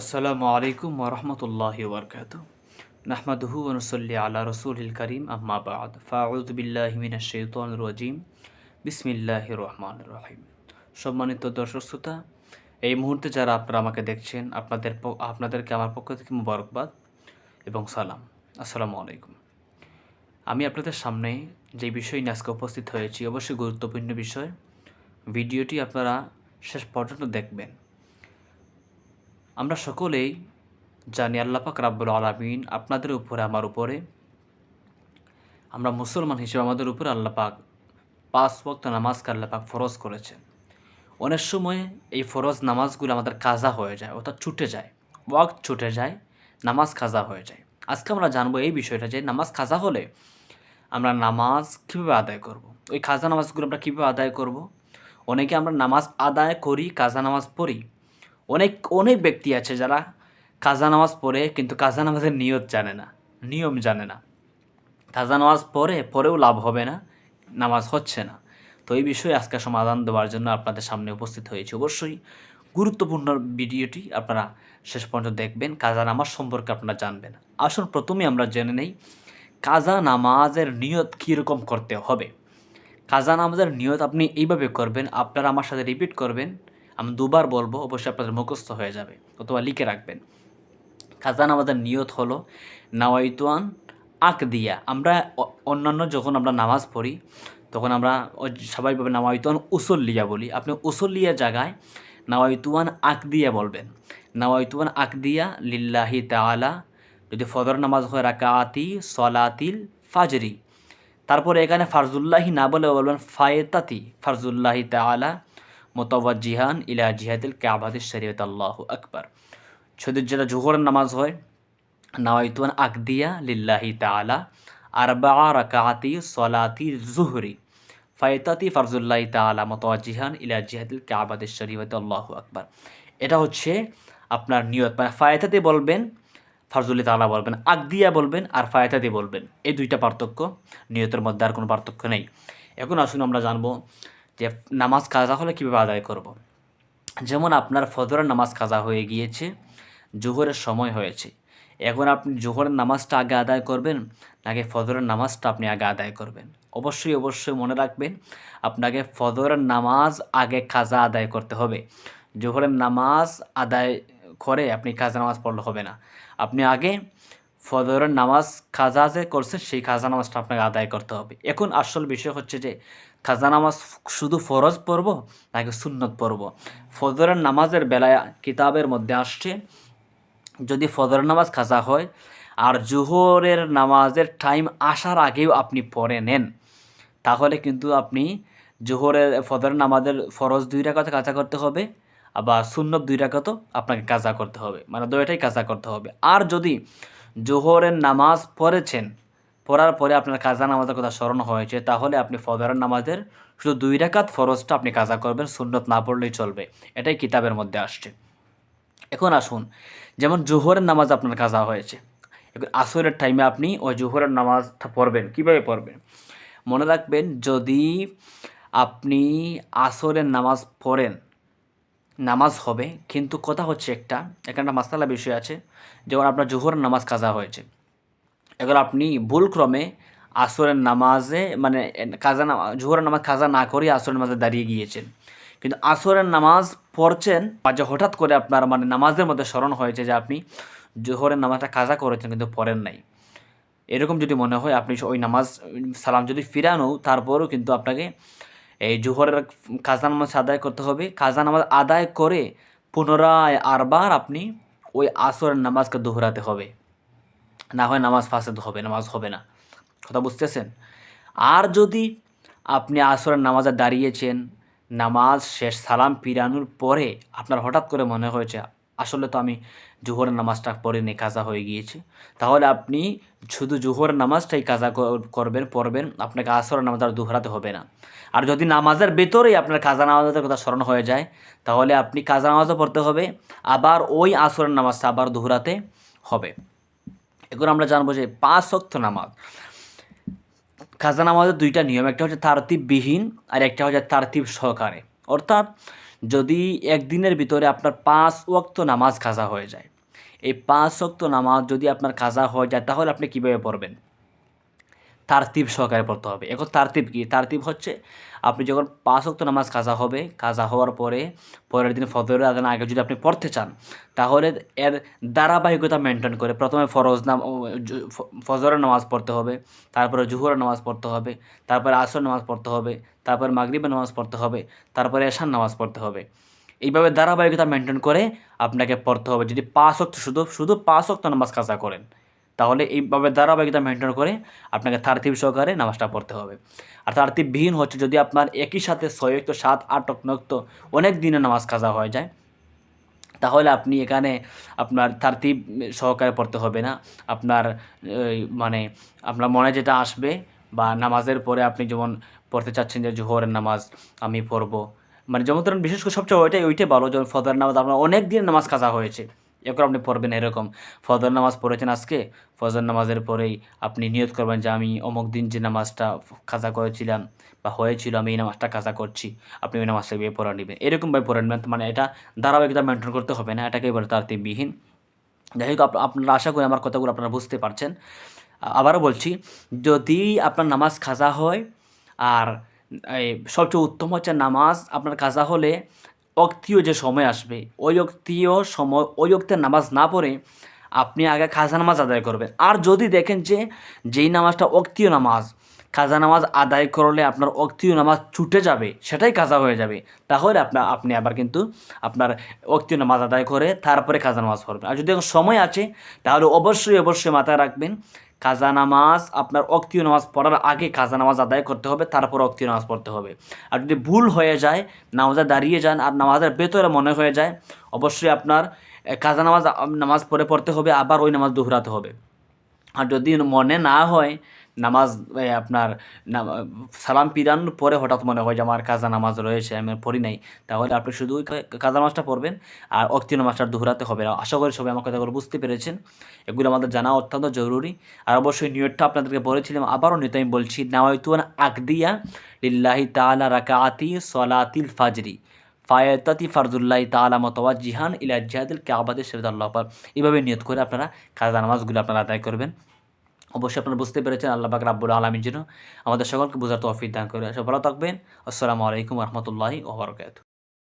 আসসালামু আলাইকুম ওরহমতুল্লাহি ওবরকাত নাহমাদুহু অনুসল্লি আলা রসুল করিম, আম্মা বাদ। ফাউদ বিল্লাহি মিনাশ শাইতানির রাজিম। বিসমিল্লাহির রহমানির রহিম। সম্মানিত দর্শক শ্রোতা, এই মুহূর্তে যারা আপনারা আমাকে দেখছেন, আপনাদের আপনাদেরকে আমার পক্ষ থেকে মুবারকবাদ এবং সালাম। আসসালামু আলাইকুম। আমি আপনাদের সামনে যে বিষয় নিয়ে আজকে উপস্থিত হয়েছি, অবশ্যই গুরুত্বপূর্ণ বিষয়। ভিডিওটি আপনারা শেষ পর্যন্ত দেখবেন। আমরা সকলেই জানি আল্লাপাক রাব্বুল আলমিন আপনাদের উপরে, আমার উপরে আমরা মুসলমান হিসেবে আমাদের উপরে আল্লাপাক পাঁচ ওয়াক্ত নামাজকে আল্লাপাক ফরজ করেছেন অনেক সময় এই ফরজ নামাজগুলো আমাদের কাজা হয়ে যায়, অর্থাৎ ছুটে যায়, ওয়াক্ত ছুটে যায়, নামাজ কাজা হয়ে যায় আজকে আমরা জানব এই বিষয়টা যে নামাজ কাজা হলে আমরা নামাজ কীভাবে আদায় করব। ওই কাজা নামাজগুলো আমরা কীভাবে আদায় করব। অনেকে আমরা নামাজ আদায় করি, কাজা নামাজ পড়ি অনেক অনেক ব্যক্তি আছে যারা কাজা নামাজ পড়ে কিন্তু কাজা নামাজের নিয়ত জানে না, নিয়ম জানে না। কাজা নামাজ পড়ে পরেও লাভ হবে না, নামাজ হচ্ছে না। তো এই বিষয়ে আজকে সমাধান দেওয়ার জন্য আপনাদের সামনে উপস্থিত হয়েছে। অবশ্যই গুরুত্বপূর্ণ ভিডিওটি আপনারা শেষ পর্যন্ত দেখবেন, কাজা নামাজ সম্পর্কে আপনারা জানবেন। আসুন প্রথমে আমরা জেনে নেই, কাজা নামাজের নিয়ত কীরকম করতে হবে। কাজা নামাজের নিয়ত আপনি এইভাবে করবেন, আপনারা আমার সাথে রিপিট করবেন আমি দুবার বলব, অবশ্যই আপনাদের মুখস্থ হয়ে যাবে, অথবা লিখে রাখবেন। কাজা নামাজের নিয়ত হলো, নাওয়াইতুয়ান আক দিয়া। আমরা অন্যান্য যখন আমরা নামাজ পড়ি, তখন আমরা স্বাভাবিকভাবে নাওয়াইতুয়ান উসল্লিয়া বলি। আপনি উসল্লিয়া জায়গায় নাওয়াইতুয়ান আক দিয়া বলবেন। নাওয়াইতুয়ান আক দিয়া, লিল্লাহি তাআলা, যদি ফদর নামাজ হয় রাকাতি সলাতিল ফাজরি। তারপরে এখানে ফারজুল্লাহি না বলে বলবেন ফায়েতাতি, ফারজুল্লাহি তাআলা। মোতাওয়াজিহান ইলা জিহাদিল কাবাদি শরীয়ত, আল্লাহু আকবর। ছদির যেটা জোহরের নামাজ হয়। নাওয়াইতুয়ান আকদিয়া লিল্লাহি তাআলা আরবা রাকাতি সলাতি জুহরি। ফায়েতাতি ফারজুল্লাহি তাআলা মোতাওয়াজিহান ইলা জিহাদিল কাবাদি শরীয়ত, আল্লাহু আকবর। এটা হচ্ছে আপনার নিয়ত। মানে ফায়েতাতে বলবেন ফারজুল্লি তাআলা বলবেন, আকদিয়া বলবেন আর ফায়েতাতে বলবেন। এই দুইটা পার্থক্য, নিয়তের মধ্যে আর কোনো পার্থক্য নেই। এখন আসুন আমরা জানব যে নামাজ কাজা হলে কীভাবে আদায় করব। যেমন আপনার ফজরের নামাজ কাজা হয়ে গিয়েছে, জোহরের সময় হয়েছে। এখন আপনি জোহরের নামাজটা আগে আদায় করবেন, নাকি ফজরের নামাজটা আপনি আগে আদায় করবেন? অবশ্যই অবশ্যই মনে রাখবেন, আপনাকে ফজরের নামাজ আগে কাজা আদায় করতে হবে। জোহরের নামাজ আদায় করে আপনি কাজা নামাজ পড়লে হবে না। আপনি আগে ফজরের নামাজ খাজা যে করছে, সেই খাজা নামাজটা আপনাকে আদায় করতে হবে। এখন আসল বিষয় হচ্ছে যে, খাজা নামাজ শুধু ফরজ পড়ব নাকি সুন্নত পড়ব? ফজরের নামাজের বেলায় কিতাবের মধ্যে আসছে, যদি ফজর নামাজ খাজা হয় আর জোহরের নামাজের টাইম আসার আগেও আপনি পড়ে নেন, তাহলে কিন্তু আপনি জোহরের ফজর নামাজের ফরজ দুই রাকাতে কাজা করতে হবে। আবার সুন্নত দুই রাকাতও আপনাকে কাজা করতে হবে। মানে দুইটাই কাজা করতে হবে। আর যদি জোহরের নামাজ পড়েছেন, পড়ার পরে আপনার কাজা নামাজের কথা স্মরণ হয়েছে, তাহলে আপনি ফজরের নামাজের শুধু দুই রাকাত ফরজটা আপনি কাজা করবেন, সুন্নত না পড়লেই চলবে। এটাই কিতাবের মধ্যে আসছে। এখন আসুন, যেমন জোহরের নামাজ আপনার কাজা হয়েছে। এখন আসরের টাইমে আপনি ওই জোহরের নামাজটা পড়বেন। কীভাবে পড়বেন? মনে রাখবেন, যদি আপনি আসরের নামাজ পড়েন নামাজ হবে, কিন্তু কথা হচ্ছে একটা, এখানে একটা মাসালা বিষয় আছে, যেমন আপনার জোহরের নামাজ কাজা হয়েছে। এবার আপনি ভুলক্রমে আসরের নামাজে মানে কাজা জোহরের নামাজ কাজা না করে আসরের নামাজে দাঁড়িয়ে গিয়েছেন। কিন্তু আসরের নামাজ পড়ছেন বা যে হঠাৎ করে আপনার মানে নামাজের মধ্যে স্মরণ হয়েছে যে আপনি জোহরের নামাজটা কাজা করেছেন, কিন্তু পড়েন নাই। এরকম যদি মনে হয়, আপনি ওই নামাজ সালাম যদি ফিরানো, তারপরও কিন্তু আপনাকে এই জোহরের কাজা নামাজ আদায় করতে হবে। কাজা নামাজ আদায় করে পুনরায় আরবার আপনি ওই আসরের নামাজকে দোহরাতে হবে। না হয় নামাজ ফাসেদ হবে, নামাজ হবে না। কথা বুঝতেছেন? আর যদি আপনি আসরের নামাজে দাঁড়িয়েছেন, নামাজ শেষ সালাম পিরানোর পরে আপনার হঠাৎ করে মনে হয়েছে, আসলে তো আমি জোহরের নামাজটা পড়িনি কাজা হয়ে গিয়েছে। তাহলে আপনি শুধু জোহরের নামাজটাই কাজা কর- করবেন, পড়বেন, আপনাকে আসরের নামাজ আর দোহরাতে হবে না। আর যদি নামাজের ভেতরেই আপনার কাজা নামাজের কথা স্মরণ হয়ে যায়, তাহলে আপনি কাজা নামাজও পড়তে হবে, আবার ওই আসরের নামাজটা আবার দোহরাতে হবে। এখন আমরা জানব যে পাঁচ অক্ত নামাজ। খাজা নামাজের দুইটা নিয়ম, একটা হচ্ছে তারতিববিহীন আর একটা হচ্ছে তারতিব সহকারে। অর্থাৎ যদি একদিনের ভিতরে আপনার পাঁচ ওয়াক্ত নামাজ কাজা হয়ে যায় এই পাঁচ ওয়াক্ত নামাজ যদি আপনার কাজা হয়ে যায়, তাহলে আপনি কীভাবে পড়বেন? তারতিব সহকারে পড়তে হবে। এখন তারতিব কী? তারতিব হচ্ছে আপনি যখন পাঁচ ওয়াক্ত নামাজ কাজা হবে, কাজা হওয়ার পরে পরের দিন ফজরের আদান আগে যদি আপনি পড়তে চান, তাহলে এর ধারাবাহিকতা মেনটেন করে প্রথমে ফরজ নাম ফজরের নামাজ পড়তে হবে, তারপরে জুহরের নামাজ পড়তে হবে, তারপরে আসর নামাজ পড়তে হবে, তারপরে মাগরিবের নামাজ পড়তে হবে, তারপরে এশার নামাজ পড়তে হবে। এইভাবে ধারাবাহিকতা মেনটেন করে আপনাকে পড়তে হবে। যদি পাঁচ অক্ট শুধু শুধু পাঁচ অক্ট নামাজ কাজা করেন, তাহলে এইভাবে ধারাবাহিকতা মেনটেন করে আপনাকে তারতিব সহকারে নামাজটা পড়তে হবে। আর তারতিববিহীন হচ্ছে যদি আপনার একই সাথে ছয় অক্ত সাত, আট অক্ত অনেক দিনে নামাজ কাজা হয়ে যায়, তাহলে আপনি এখানে আপনার তারতিব সহকারে পড়তে হবে না। আপনার মানে আপনার মনে যেটা আসবে বা নামাজের পরে আপনি যেমন পড়তে চাচ্ছেন যে জোহরের নামাজ আমি পড়ব মানে যেমন ধরুন বিশেষ করে সবচেয়ে ওইটাই ওইটাই ভালো যেমন ফজর নামাজ আপনার অনেক দিন নামাজ কাজা হয়েছে। এরপর আপনি পড়বেন এরকম। ফজর নামাজ পড়েছেন আজকে ফজর নামাজের পরেই আপনি নিয়ত করবেন যে আমি অমুক দিন যে নামাজটা কাজা করেছিলাম বা হয়েছিল, আমি এই নামাজটা কাজা করছি, আপনি ওই নামাজটা বিয়ে পড়া নেবেন। এরকমভাবে পড়ে নেবেন মানে এটা ধারাবাহিকতা মেনটেন করতে হবে না, এটাকেই বলে তারতিববিহীন। যাই হোক, আপ- আপনারা আশা করি আমার কথাগুলো আপনারা বুঝতে পারছেন। আবারও বলছি, যদি আপনার নামাজ খাজা হয় আর সবচেয়ে উত্তম হচ্ছে নামাজ, আপনার কাজা হলে অক্তীয় যে সময় আসবে, ওই অক্তীয় সময়, ওই অক্তের নামাজ না পড়ে আপনি আগে খাজা নামাজ আদায় করবেন। আর যদি দেখেন যে যেই নামাজটা অক্তীয় নামাজ খাজা নামাজ আদায় করলে আপনার অক্তীয় নামাজ ছুটে যাবে, সেটাই কাজা হয়ে যাবে, তাহলে আপনার আপনি আবার কিন্তু আপনার অক্তীয় নামাজ আদায় করে তারপরে খাজা নামাজ পড়বেন। আর যদি সময় আছে, তাহলে অবশ্যই অবশ্যই মাথায় রাখবেন কাজা নামাজ, আপনার অক্তীয় নামাজ পড়ার আগে কাজা নামাজ আদায় করতে হবে, তারপর অক্তীয় নামাজ পড়তে হবে। আর যদি ভুল হয়ে যায়, নামাজে দাঁড়িয়ে যান আর নামাজের ভেতরে মনে হয়ে যায়, অবশ্যই আপনার কাজা নামাজ নামাজ পড়ে পড়তে হবে, আবার ওই নামাজ দোহরাতে হবে। আর যদি মনে না হয় নামাজ আপনার সালাম পিরানোর পরে হঠাৎ মনে হয় যে আমার কাজা নামাজ রয়েছে, আমি পড়ি নাই। তাহলে আপনি শুধু কা- কাজা নামাজটা পড়বেন আর অক্তি নামাজটা দোহরাতে হবে। আশা করি সবাই আমার কথাগুলো বুঝতে পেরেছেন। এগুলো আমাদের জানা অত্যন্ত জরুরি। আর অবশ্যই নিয়তটা আপনাদেরকে বলেছিলাম, আবারও নিয়ত আমি বলছি নাওয়াইতুয়ান আকদিয়া লিল্লাহি তাআলা রাকাআতি সলাতিল ফাজরি। ফায়াতাতি ফারদুল্লাহ তাআলা মতওয়াজিহান ইলা জিহাদিল কাবাদে শরীদ আল্লাহ এইভাবে নিয়ত করে আপনারা কাজা নামাজগুলো আপনারা আদায় করবেন। অবশ্যই আপনারা বুঝতে পেরেছেন আল্লাহ পাক রাব্বুল আলমীর জন্য। আমাদের সকলকে বোঝার তৌফিক দান করে সব ভালো থাকবেন। আসসালামু আলাইকুম রহমতুল্লাহি ওবরাকাতুহু